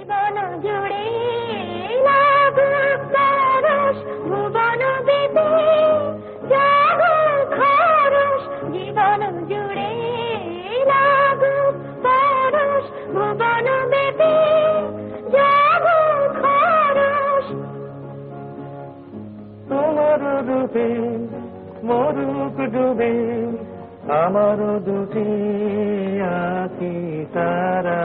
জীবন জুড়ে ভুবন বেদে জাগুক খরস জীবন জুড়ে লাগুক পরশ ভুবন মরুক ডুবে আমার দুটি আঁকি তারা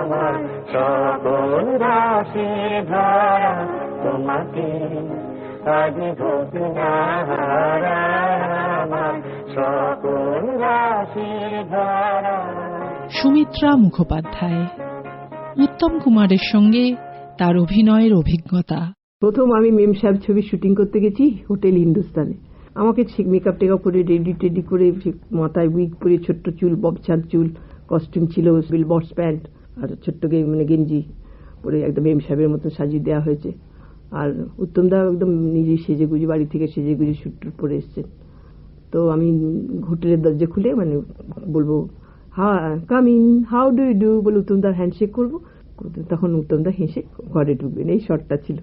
আমার সকল রাশি ধারা তোমাকে আজ হারা আমার সকল রাশি ধারা। সুমিত্রা মুখোপাধ্যায় উত্তম কুমারের সঙ্গে তার অভিনয়ের অভিজ্ঞতা। প্রথম আমি মেম সাহেব ছবি শুটিং করতে গেছি হোটেল হিন্দুস্তানে আমাকে ঠিক মেকআপ টেকআপ করে রেডি টেডি করে মাথায় উইক পরে ছোট্ট চুল ববছার চুল কস্টিউম ছিল বিল বটস প্যান্ট আর ছোট্ট মানে গেঞ্জি পরে একদম এম সাহেবের মতো সাজিয়ে দেওয়া হয়েছে। আর উত্তম দা একদম নিজেই সেজে গুজি বাড়ি থেকে সেজে গুজে শুট টুট পরে এসছেন তো আমি হোটেলের দরজা খুলে মানে বলব হ্যাঁ come in how do do বলে উত্তমদার হ্যান্ডশেক করব। তখন উত্তমদা হেসে ঘরে ঢুকবেন এই শটটা ছিল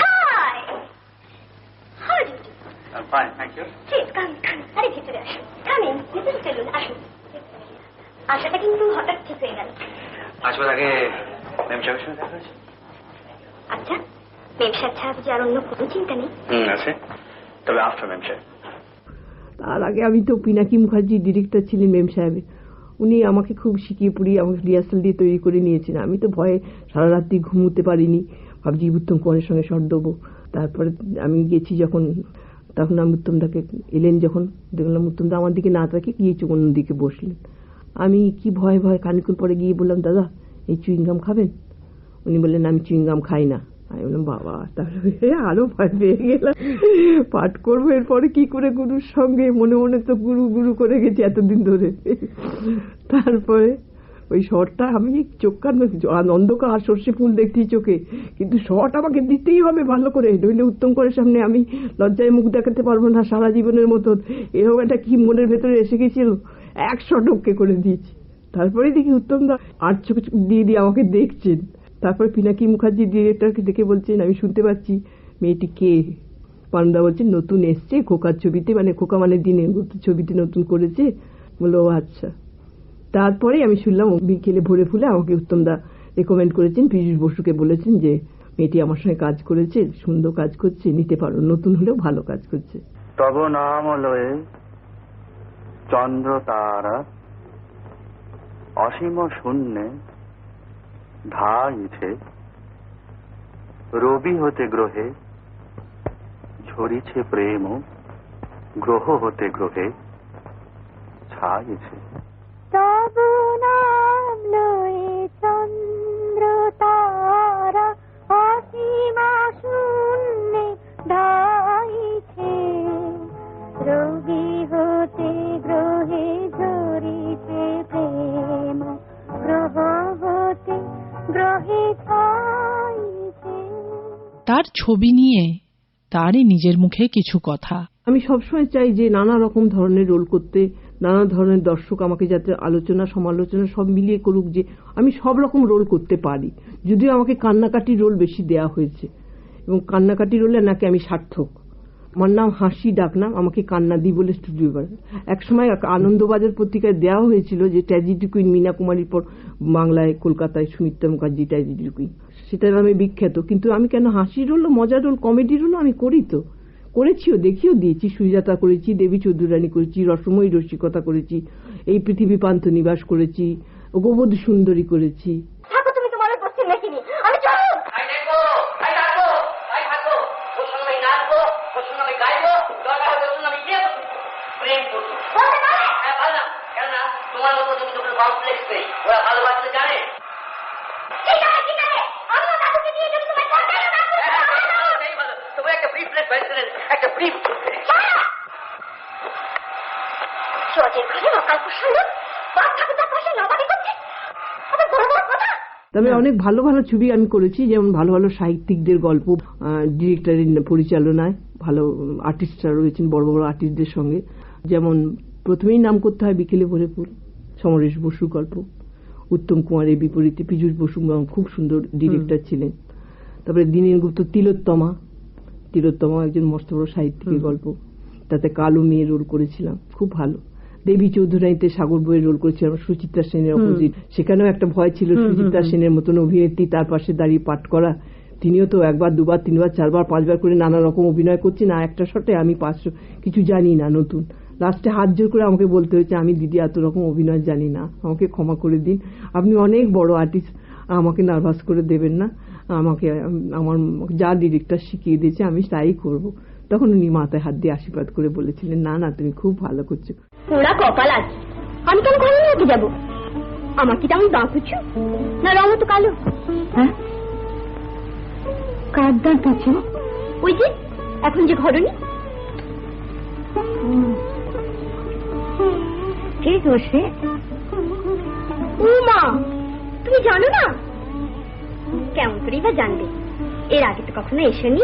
hi how do you fine thank you please come come আরে ভিতরে আসুন কাম ইন ভিতরে চলুন আসুন। আশাটা কিন্তু হঠাৎ ঠিক হয়ে গেল। আসবার আগে ম্যাম সাহেবের সঙ্গে দেখা হয়েছে? আচ্ছা ছাড়া আর অন্য কোনো চিন্তা নেই? হুম আছে। তবে আফটার ম্যাম সাহেব। তার আগে আমি তো পিনাকি মুখার্জি ডিরেক্টর ছিলেন মেম সাহেবের উনি আমাকে খুব শিখিয়ে পুড়িয়ে আমাকে রিহার্সাল দিয়ে তৈরি করে নিয়েছেন। আমি তো ভয়ে সারা রাত্রি ঘুমোতে পারিনি। ভাবছি উত্তম কুমারের সঙ্গে শট দেবো। তারপরে আমি গেছি যখন তখন আমি উত্তমদাকে এলেন যখন, দেখলাম উত্তমদা আমার দিকে না তাকে গিয়েছে অন্যদিকে বসলেন। আমি কি ভয় ভয় খানিক্ষণ পরে গিয়ে বললাম, দাদা, এই চুইংগাম খাবেন? উনি বললেন, আমি চুইংগাম খাই না। আমি বললাম, বাবা, তাহলে আরও ভয় পেয়ে গেলাম। পাঠ করব, এরপরে কি করে গুরুর সঙ্গে মনে মনে তো গুরু গুরু করে গেছি এতদিন ধরে। তারপরে ওই শটটা আমি চোখ কান অন্ধকার সর্ষে ফুল দেখছি চোখে। কিন্তু শট আমাকে দিতেই হবে ভালো করে। নইলে উত্তম করে সামনে আমি লজ্জায় মুখ দেখাতে পারব না সারা জীবনের মতন। এরকম একটা কি মনের ভেতরে এসে গেছিল? এক শট ওকে করে দিয়েছি। তারপরে দেখি উত্তম দা আর চোখ দিয়ে দিয়ে আমাকে দেখছেন। তারপর পিনাকি মুখার্জি ডিরেক্টরকে দেখে বলছেন, আমি শুনতে পাচ্ছি মেয়েটি কে? পান্ডা বলছেন, নতুন এসছে, খোকার ছবিতে মানে খোকা মানে দিনে ছবিতে নতুন করেছে। বলল আচ্ছা। তারপরে আমি শুনলাম বিকেলে ভরে ফুলে আমাকে উত্তমদা রেকমেন্ড করেছেন। পীযুষ বসুকে বলেছেন যে, মেয়েটি আমার সঙ্গে কাজ করেছে, সুন্দর কাজ করছে, নিতে পারো, নতুন হলেও ভালো কাজ করছে। তব নাম লয়ে চন্দ্র তারা অসীম শূন্যে ধাইছে। রবি হতে গ্রহে, ঝরিছে প্রেম, গ্রহ হতে গ্রহে, ছাইছে। তার ছবি নিয়ে তারই নিজের মুখে কিছু কথা। আমি সবসময় চাই যে নানা রকম ধরনের রোল করতে, নানা ধরনের দর্শক আমাকে যাতে আলোচনা, সমালোচনা সব মিলিয়ে করুক যে আমি সব রকম রোল করতে পারি। যদিও আমাকে কান্নাকাটি রোল বেশি দেয়া হয়েছে এবং কান্নাকাটি রোলে নাকি আমি সার্থক। আমার নাম হাসি ডাকনাম, আমাকে কান্না দি বলে স্টুডিও এক সময় আনন্দবাজার পত্রিকায় দেওয়া হয়েছিল যে ট্র্যাজেডি কুইন মীনা কুমারীর পর বাংলায় কলকাতায় সুমিত্রা মুখার্জি ট্র্যাজেডি কুইন। সেটার আমি বিখ্যাত। কিন্তু আমি কেন হাসির রোল মজার রোল কমেডি রোল আমি করি তো। করেছিও দেখিও দিয়েছি সুজাতা করেছি দেবী চৌধুরানী করেছি রসময়ী রসিকতা করেছি এই পৃথিবী পান্থ নিবাস করেছি গোবধ সুন্দরী করেছি। তুমি তোমার ওই পশ্চিম মেশিনি আমি চলো! আমি দেখব আমি একটা ব্রিফ। জজের ঘরে পাশে করছে। বড় বড় কথা। তবে অনেক ভালো ভালো ছবি আমি করেছি যেমন ভালো ভালো সাহিত্যিকদের গল্প ডিরেক্টরের পরিচালনায় ভালো আর্টিস্টরা রয়েছেন বড় বড় আর্টিস্টদের সঙ্গে। যেমন প্রথমেই নাম করতে হয় বিকেলে ভরে ফুল সমরেশ বসু গল্প। উত্তম কুমারের বিপরীতে পীযুষ বসু খুব সুন্দর ডিরেক্টর ছিলেন। তারপরে দীনেন গুপ্ত তিলোত্তমা তিলোত্তমা একজন মস্ত বড় সাহিত্যিকের গল্প। তাতে কালো মেয়ে রোল করেছিলাম খুব ভালো। দেবী চৌধুরানীতে সাগর বইয়ের রোল করেছিলাম সুচিত্রা সেনের অপোজিট সেখানেও একটা ভয় ছিল সুচিত্রা সেনের মতন অভিনেত্রী তার পাশে দাঁড়িয়ে পাঠ করা। তিনিও তো একবার দুবার তিনবার চারবার পাঁচবার করে নানা রকম অভিনয় করছেন আর একটা শটে আমি পাঁচশো কিছু জানি না নতুন। লাস্টে হাত জোর করে আমাকে বলতে হয়েছে আমি দিদি এত রকম অভিনয় জানি না। আমাকে ক্ষমা করে দিন। আপনি অনেক বড় আর্টিস্ট আমাকে নার্ভাস করে দেবেন না। আমাকে আমার যা ডিরেক্টর শিখিয়ে দিয়েছে আমি তাই করব। তখন উনি মাথায় হাত দিয়ে আশীর্বাদ করে বলেছিলেন না না তুমি খুব ভালো করছ। পোড়া কপাল আছে আমি কেন ঘরে নিয়ে যাব। আমার কি তেমন দাঁত উঁচু না রঙ তো কালো। হ্যাঁ? কার দাঁত উঁচু ওই যে এখন যে ঘরনি কে দোষে ও মা তুমি জানো না? কেমন করেই বা জানবে এর আগে তো কখনো এসেনি